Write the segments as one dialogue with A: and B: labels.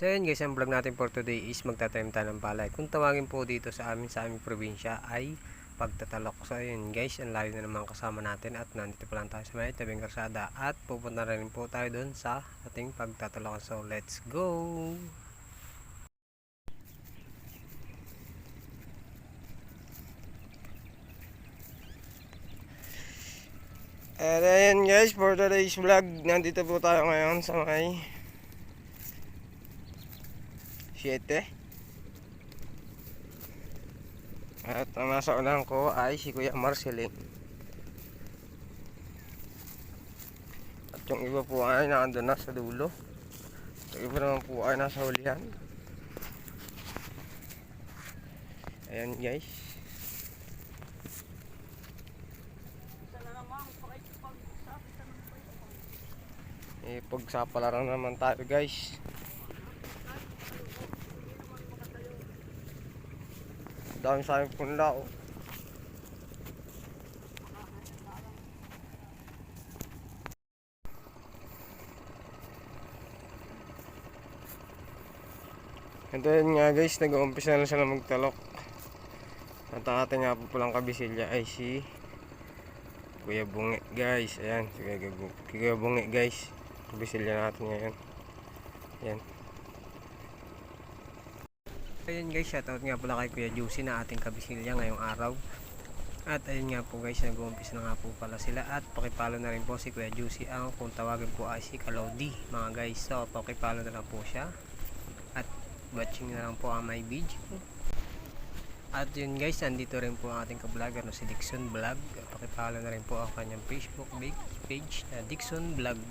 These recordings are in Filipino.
A: So yun guys, ang vlog natin for today is magtatanim ng palay. Kung tawagin po dito sa amin sa aming probinsya ay pagtatalok. So yun guys, ang layo na naman kasama natin at nandito pa lang tayo sa may tabing karsada at pupunta na rin po tayo doon sa ating pagtatalok. So let's go! And ayan guys, for today's vlog, nandito po tayo ngayon sa may 7 At ang nasa unahan ko ay si Kuya Marceling At yung iba po ay naandun na sa dulo. Yung iba naman po ay nasa hulihan. Ayan guys. Eh, pagsapalaran naman tayo guys Dami sa aming punla oh. And then nga guys, nag-uumpisa na sila magtalok. At ating nga po palang kabisilya ay si Kuya Bungi guys. Ayan, si Kuya Bungi guys. Kabisilya natin ngayon. Ayan. Ayun guys, shoutout nga pala kay Kuya Juicy na ating kabisilya ngayong araw. At ayun nga po guys, nag-uumpisa na nga po pala sila at pakipalo na rin po si Kuya Juicy ang kung tawagin po ay si Kalodi mga guys. So pakipalo na lang po siya at watching na lang po ang my video. At yun guys, nandito rin po ang ating ka-vlogger no, si Dixon Vlog. Pakipalo na rin po ang kanyang Facebook page na Dixon Vlog.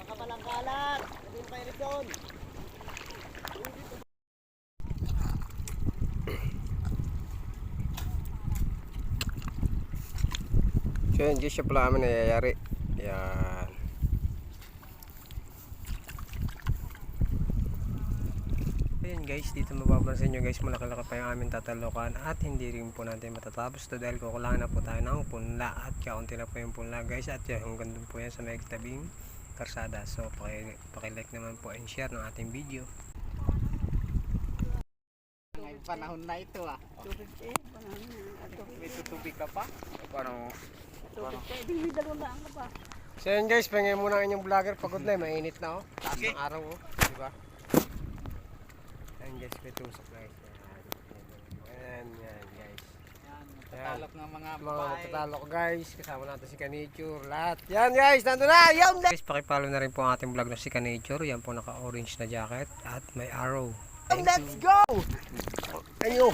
B: Makamalangkalat! Ito yung kay Rizon!
A: So yun guys, siya pala kami nangyayari. Yan. Ayun guys, dito mapapansin nyo guys, malaki-laki pa yung aming tatalokan at hindi rin po natin matatapos to dahil kukulangan na po tayo ng punla. At kaunti na po yung punla guys. At yan, hanggang dun po yan sa may tabing karsada. So paki, paki-like naman po and share ng ating video.
B: May panahon na ito ah.
C: Tubig eh, panahon na.
B: May tutubig ka pa? Paano?
C: Tubig eh, di may dalawang ka pa.
A: So yun guys, pangin muna ang inyong vlogger. Pagod na eh, mainit na oh. Taas ng araw oh. Di ba? Ayan guys, may tusok guys. Ayan, yan guys.
B: Yan, nagtatalok ng mga
A: Mga
B: babae.
A: matatalo ko guys. Kasama natin si Kanature. Lahat. Yan guys, nandun na. Yan guys, pakipalo na rin po ang ating vlog na si Kanature. Yan po naka-orange na jacket at may arrow. Thank
B: Let's
A: you.
B: go!
A: Ayo.